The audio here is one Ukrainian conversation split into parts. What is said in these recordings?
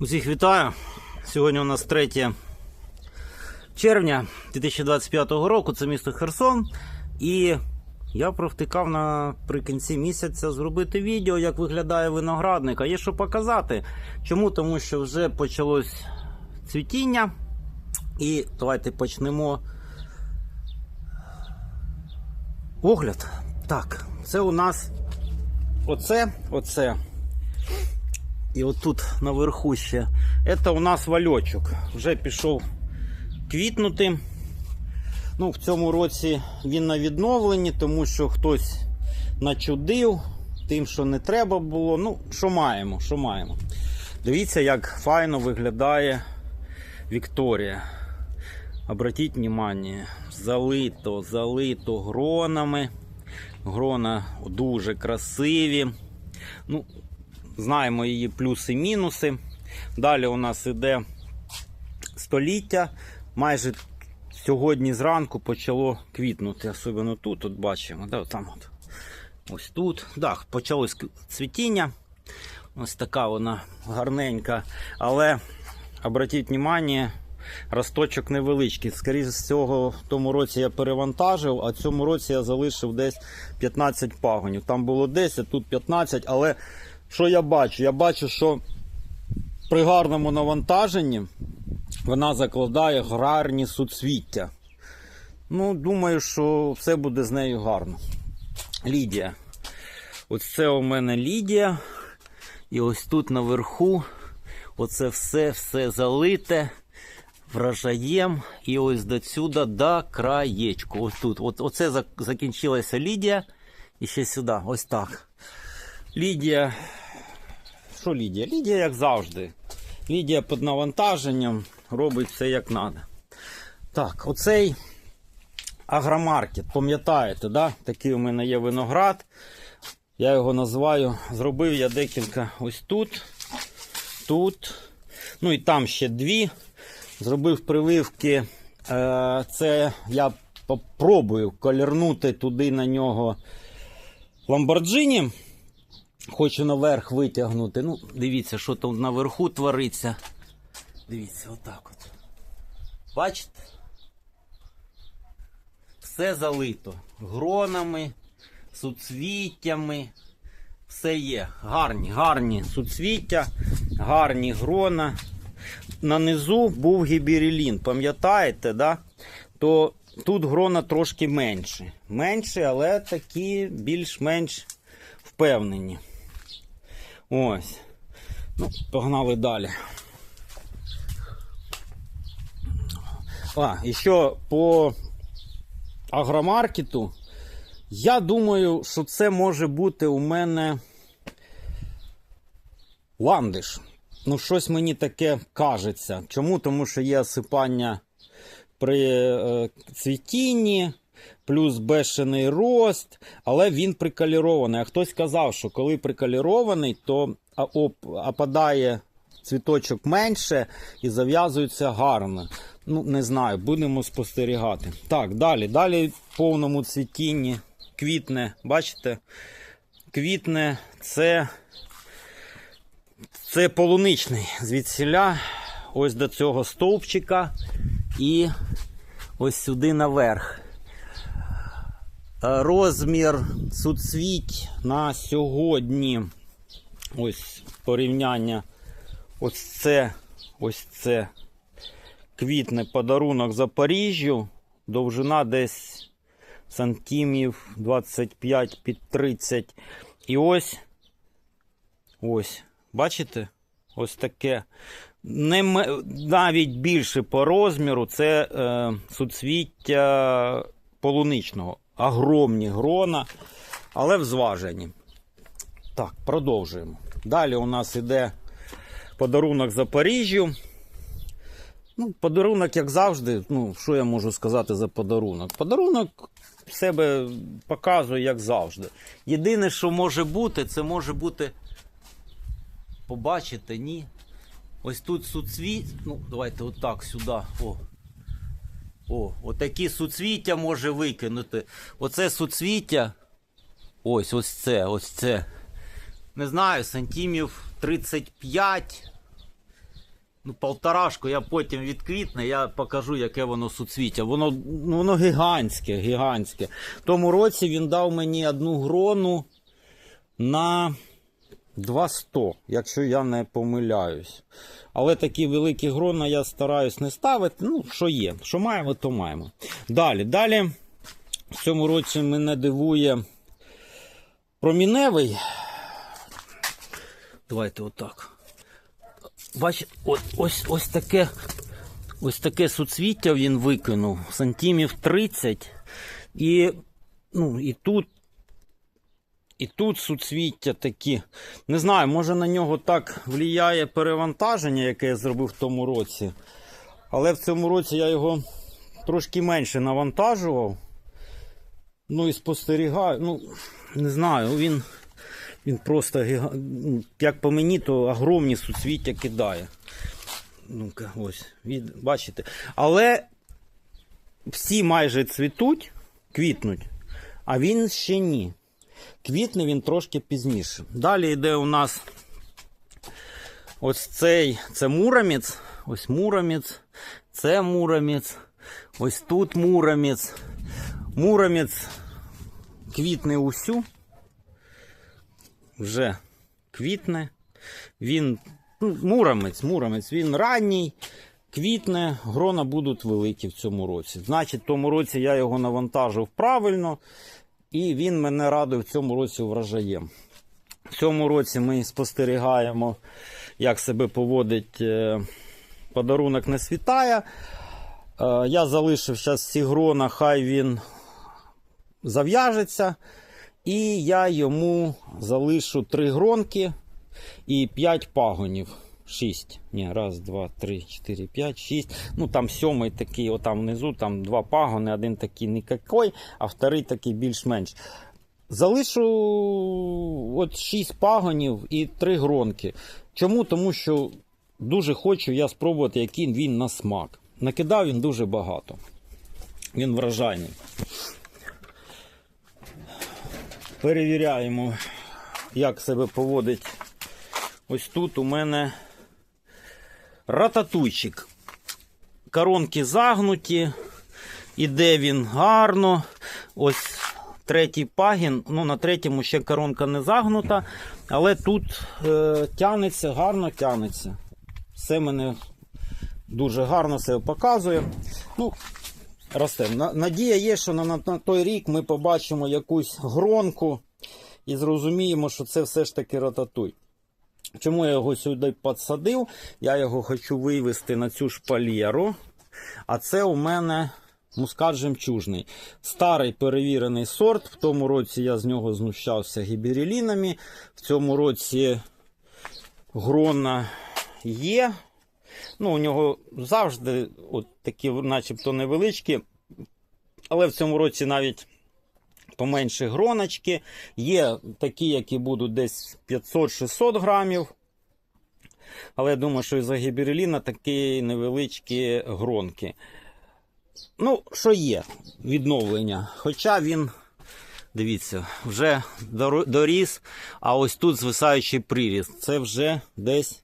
Усіх вітаю. Сьогодні у нас 3 червня 2025 року. Це місто Херсон. І я провтикав наприкінці місяця зробити відео, як виглядає виноградник. А є що показати. Чому? Тому що вже почалось цвітіння. І давайте почнемо. Огляд. Так, це у нас оце, оце. І отут наверху ще. Це у нас вальочок. Вже пішов квітнути. Ну, в цьому році він на відновленні, тому що хтось начудив тим, що не треба було. Ну, що маємо, що маємо. Дивіться, як файно виглядає Вікторія. Обратіть внимание, залито, залито гронами. Грона дуже красиві. Ну, знаємо її плюси-мінуси. Далі у нас іде століття. Майже сьогодні зранку почало квітнути, особливо тут, от бачимо, да, там от. ось тут. Да, почалось цвітіння. Ось така вона гарненька. Але обратіть внимание, росточок невеличкий. Скоріше всього, в тому році я перевантажив, а в цьому році я залишив десь 15 пагонів. Там було 10, тут 15, але що я бачу? Я бачу, що при гарному навантаженні вона закладає гарні суцвіття. Ну, думаю, що все буде з нею гарно. Лідія. Ось це у мене Лідія. І ось тут наверху оце все все залите врожаєм. І ось до сюди до краєчку. Ось тут. От, оце зак- закінчилася Лідія. І ще сюди. Ось так. Лідія. Що Лідія? Лідія, як завжди. Лідія під навантаженням робить все як треба. Так, оцей агромаркет, пам'ятаєте, да? такий у мене є виноград. Я його називаю. Зробив я декілька ось тут, тут. Ну і там ще дві. Зробив прививки. Е, Це я попробую колірнути туди на нього Ламборджині. Хочу наверх витягнути. Ну, дивіться, що там наверху твориться. Дивіться, отак от. Бачите? Все залито. Гронами, суцвіттями. Все є. Гарні, гарні суцвіття, гарні грона. На низу був гіберелін, пам'ятаєте, да? то тут грона трошки менше. Менше, але такі більш-менш впевнені. Ось. Ну, погнали далі. А, і що по агромаркету, я думаю, що це може бути у мене ландиш. Ну, щось мені таке кажеться. Чому? Тому що є осипання при е, цвітінні, плюс бешений рост, але він прикалірований. А хтось казав, що коли прикалірований, то опадає цвіточок менше і зав'язується гарно. Ну, не знаю, будемо спостерігати. Так, далі. Далі в повному цвітінні квітне, бачите? Квітне це, це полуничний звідсіля, ось до цього стовпчика і ось сюди наверх. Розмір суцвіть на сьогодні. Ось порівняння. Ось це, ось це квітне подарунок Запоріжжю. Довжина десь сантимів 25 під 30. І ось. Ось. Бачите? Ось таке. Не, навіть більше по розміру це е, суцвіття полуничного. Огромні грона, але взважені. Так, продовжуємо. Далі у нас іде подарунок Запоріжжю. Ну, подарунок, як завжди, ну, що я можу сказати за подарунок? Подарунок себе показує, як завжди. Єдине, що може бути, це може бути. Побачите, ні. Ось тут суцвіт. Ну, давайте отак сюди. О. О, отакі суцвіття може викинути. Оце суцвіття. Ось, ось це, ось це. Не знаю, сантимів 35. ну, полторашку, я потім відквітне, я покажу, яке воно суцвіття. Воно, ну, воно гігантське, гігантське. В тому році він дав мені одну грону на 200, якщо я не помиляюсь. Але такі великі грона я стараюсь не ставити. Ну, що є, що маємо, то маємо. Далі, далі. В цьому році мене дивує проміневий. Давайте отак. Бачите, от, ось, ось таке. Ось таке суцвіття він викинув, сантимів 30. І, ну, і тут, і тут суцвіття такі. Не знаю, може на нього так впливає перевантаження, яке я зробив в тому році. Але в цьому році я його трошки менше навантажував. Ну і спостерігаю. Ну, не знаю, він, він просто як по мені, то огромні суцвіття кидає. Ну-ка, ось, від... бачите. Але всі майже цвітуть, квітнуть, а він ще ні. Квітне він трошки пізніше. Далі йде у нас ось цей це муромець. Ось муромець, це муромець, ось тут муромець. Муромець квітне усю. Вже квітне. Він ну, муромець, муромець, він ранній, квітне, грона будуть великі в цьому році. Значить, в тому році я його навантажив правильно, і він мене радив в цьому році врожаєм. В цьому році ми спостерігаємо, як себе поводить е, подарунок не світає. Е, Я залишив зараз ці хай він зав'яжеться. І я йому залишу три гронки і 5 пагонів. 6. Ні, раз, два, три, чотири, п'ять, шість. Ну там сьомий такий, отам внизу, там два пагони, один такий никакой, а вторий такий більш-менш. Залишу от 6 пагонів і 3 гронки. Чому? Тому що дуже хочу я спробувати, який він на смак. Накидав він дуже багато. Він вражайний. Перевіряємо, як себе поводить. Ось тут у мене рататуйчик. Коронки загнуті, іде він гарно. Ось третій пагін. Ну, на третьому ще коронка не загнута, але тут е, тянеться, гарно тянеться. Все мене дуже гарно себе показує. Ну, росте. Надія є, що на, на, той рік ми побачимо якусь гронку і зрозуміємо, що це все ж таки рататуй. Чому я його сюди підсадив? Я його хочу вивести на цю шпалєру. А це у мене мускат жемчужний. Старий перевірений сорт. В тому році я з нього знущався гіберелінами. В цьому році грона є. Ну, у нього завжди от такі, начебто, невеличкі. Але в цьому році навіть поменші гроночки. Є такі, які будуть десь 500-600 грамів. Але я думаю, що із-за гібереліна такі невеличкі гронки. Ну, що є відновлення. Хоча він, дивіться, вже доріс, а ось тут звисаючий приріст. Це вже десь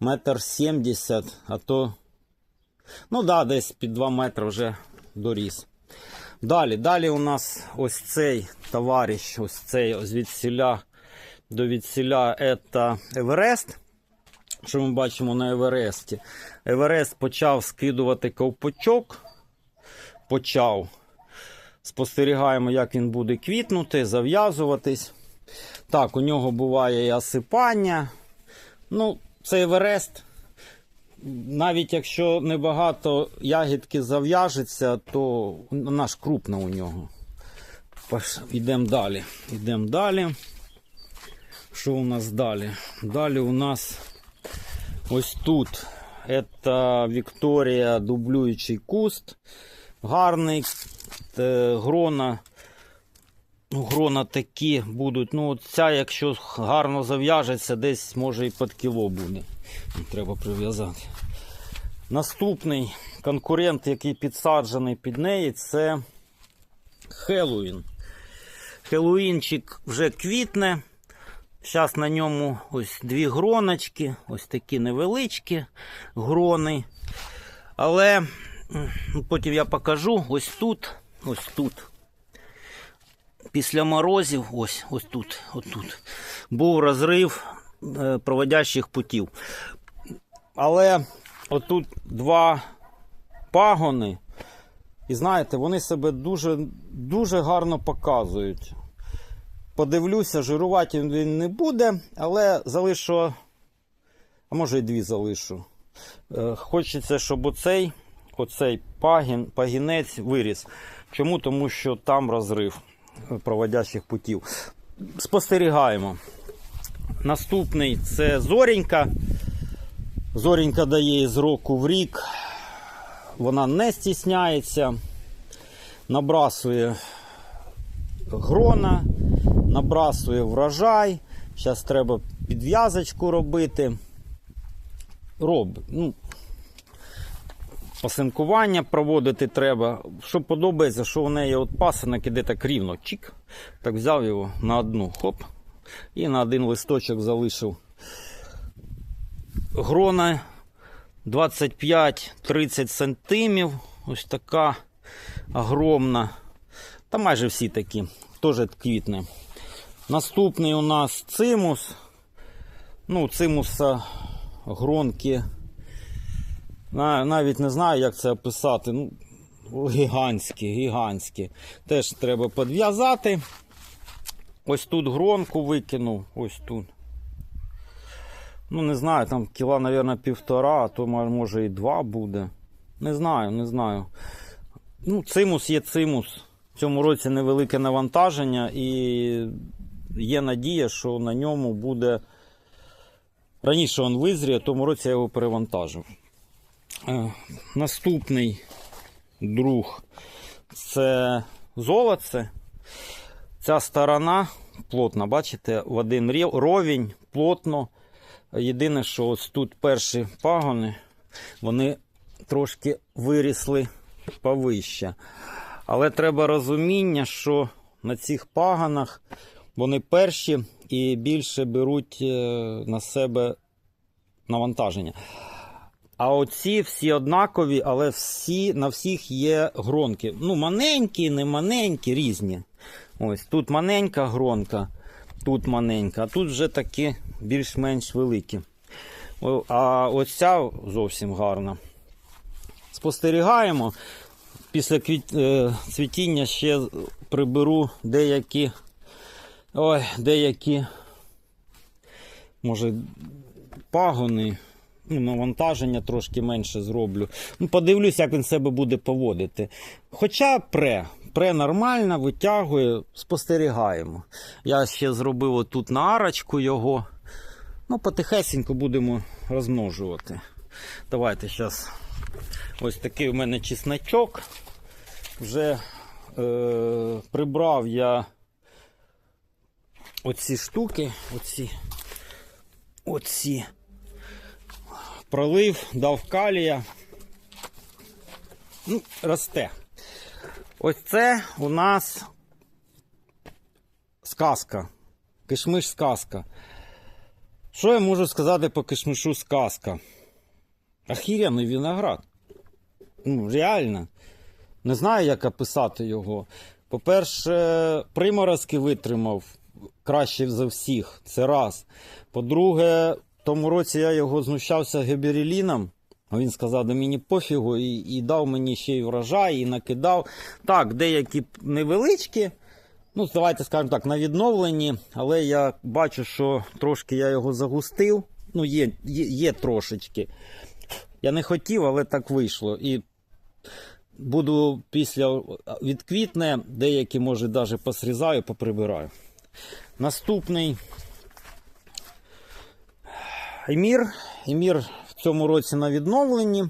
метр сімдесят, а то, ну да, десь під 2 метри вже доріс. Далі, далі у нас ось цей товариш, ось цей ось від сіля до відсіля це Еверест. Що ми бачимо на Евересті? Еверест почав скидувати ковпачок. Почав. Спостерігаємо, як він буде квітнути, зав'язуватись. Так, у нього буває і осипання. Ну, це Еверест. Навіть якщо небагато ягідки зав'яжеться, то вона ж крупна у нього. Йдемо далі. Йдемо далі. Що у нас далі? Далі у нас ось тут. Це Вікторія дублюючий куст. Гарний. Е, Грона. Ну, грона такі будуть. Ну, ця, якщо гарно зав'яжеться, десь може і під кіло буде. Треба прив'язати. Наступний конкурент, який підсаджений під неї, це Хеллоуін. Хеллоуінчик вже квітне. Зараз на ньому ось дві гроночки, ось такі невеличкі грони. Але потім я покажу ось тут, ось тут. Після морозів, ось, ось тут, отут, був розрив проводящих путів. Але отут два пагони, і знаєте, вони себе дуже, дуже гарно показують. Подивлюся, жирувати він не буде, але залишу, а може і дві залишу. Е, Хочеться, щоб оцей, оцей пагін, пагінець виріс. Чому? Тому що там розрив е, проводящих путів. Спостерігаємо. Наступний це зорінька. Зорінька дає з року в рік. Вона не стісняється, набрасує грона, набрасує врожай. Зараз треба підв'язочку робити. Робить. Ну, пасинкування проводити треба. Що подобається, що у неї от пасинок іде так рівно. Чик. Так взяв його на одну. Хоп. І на один листочок залишив. Грона 25-30 сантимів. Ось така огромна. Та майже всі такі. Теж квітне. Наступний у нас цимус. Ну, цимуса гронки. Навіть не знаю, як це описати. Ну, гігантські, гігантські. Теж треба підв'язати. Ось тут гронку викинув. Ось тут. Ну, не знаю, там кіла, мабуть, півтора, а то може і два буде. Не знаю, не знаю. Ну, цимус є цимус. В цьому році невелике навантаження і є надія, що на ньому буде. Раніше він визріє, тому році я його перевантажив. Е, Наступний друг це золоце. Ця сторона плотна, бачите, в один ровень, плотно. Єдине, що ось тут перші пагони, вони трошки вирісли повище. Але треба розуміння, що на цих паганах вони перші і більше беруть е, на себе навантаження. А оці всі однакові, але всі, на всіх є гронки. Ну, маленькі, не маленькі, різні. Ось тут маленька гронка, тут маленька, а тут вже такі більш-менш великі. А ось ця зовсім гарна. Спостерігаємо. Після е, цвітіння ще приберу деякі. Ой, деякі. Може, пагони. Ну, навантаження трошки менше зроблю. Ну, подивлюсь, як він себе буде поводити. Хоча пре, пре нормально, витягує, спостерігаємо. Я ще зробив отут на арочку його. Ну, потихесенько будемо розмножувати. Давайте зараз. Ось такий у мене чесночок. Вже е, прибрав я оці штуки, оці, оці. Пролив, дав калія. Ну, росте. Ось це у нас сказка. Кишмиш сказка. Що я можу сказати по кишмишу сказка? Ахіряний виноград. Ну, реально. Не знаю, як описати його. По-перше, приморозки витримав краще за всіх. Це раз. По-друге, в тому році я його знущався гебереліном. Він сказав, да мені пофігу, і, і дав мені ще й врожай, і накидав. Так, деякі невеличкі. Ну, давайте скажемо так, на відновленні, але я бачу, що трошки я його загустив. Ну, є, є, є трошечки. Я не хотів, але так вийшло. І буду після відквітне, деякі, може, навіть посрізаю, поприбираю. Наступний Емір. Емір цьому році на відновленні.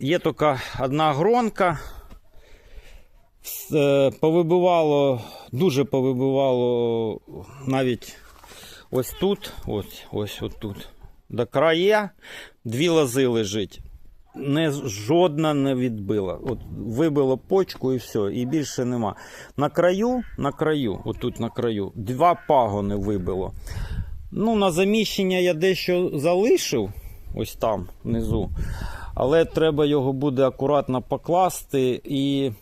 Є тільки одна гронка. Е, Повибивало, дуже повибивало навіть ось тут, ось, ось тут. До края дві лози лежить. не, жодна не відбила. От вибило почку і все, і більше нема. На краю, на краю, отут на краю, два пагони вибило. Ну, на заміщення я дещо залишив, ось там внизу. Але треба його буде акуратно покласти і,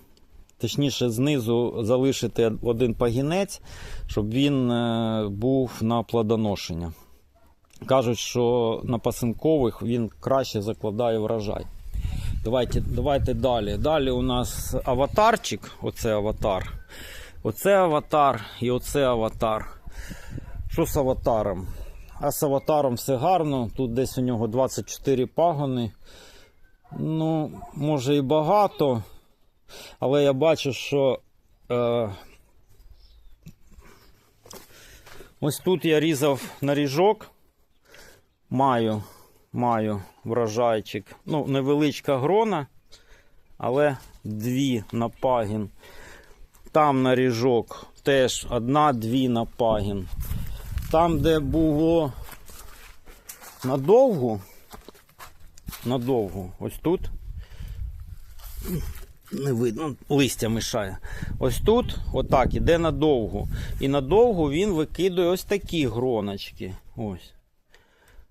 точніше, знизу залишити один пагінець, щоб він е, був на плодоношення. Кажуть, що на пасинкових він краще закладає врожай. Давайте, давайте далі. Далі у нас аватарчик. Оце аватар. Оце аватар і оце аватар. Що з аватаром? А з аватаром все гарно. Тут десь у нього 24 пагони. Ну, може і багато. Але я бачу, що е, ось тут я різав наріжок. Маю, маю врожайчик. Ну, невеличка грона, але дві на пагін. Там наріжок теж одна-дві на пагін. Там, де було надовго, надовго, ось тут. Не видно, листя мішає. Ось тут, отак, іде надовго. І надовго він викидує ось такі гроночки. Ось.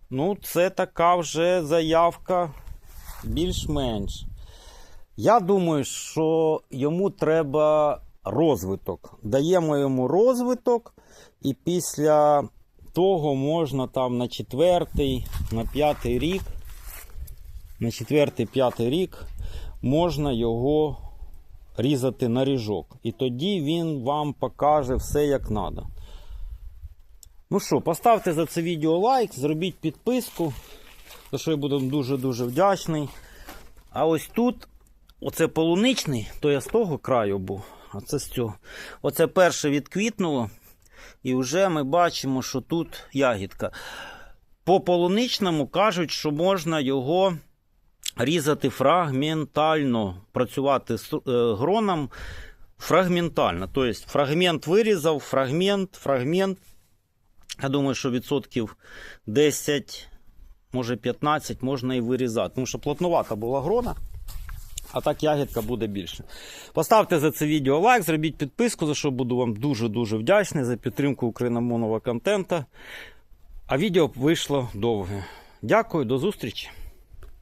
Ну, це така вже заявка більш-менш. Я думаю, що йому треба розвиток. Даємо йому розвиток, і після того можна там на четвертий, на п'ятий рік, на четвертий, п'ятий рік можна його різати на ріжок. І тоді він вам покаже все як треба. Ну що, поставте за це відео лайк, зробіть підписку, за що я буду дуже-дуже вдячний. А ось тут, оце полуничний, то я з того краю був, а це з цього. Оце перше відквітнуло, і вже ми бачимо, що тут ягідка. По полуничному кажуть, що можна його різати фрагментально, працювати з е, гроном фрагментально. Тобто фрагмент вирізав, фрагмент, фрагмент. Я думаю, що відсотків 10, може 15 можна і вирізати. Тому що плотнувата була грона, а так ягідка буде більше. Поставте за це відео лайк, зробіть підписку, за що буду вам дуже-дуже вдячний за підтримку україномовного контенту. А відео вийшло довге. Дякую, до зустрічі!